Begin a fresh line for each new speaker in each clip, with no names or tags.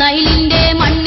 നൈലിന്റെ മണ്ണിൽ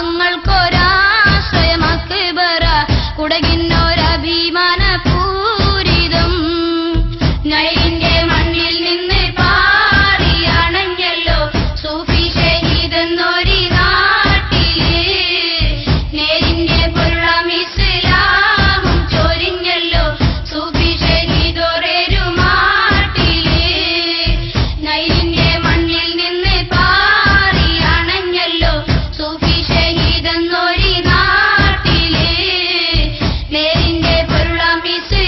on my Swami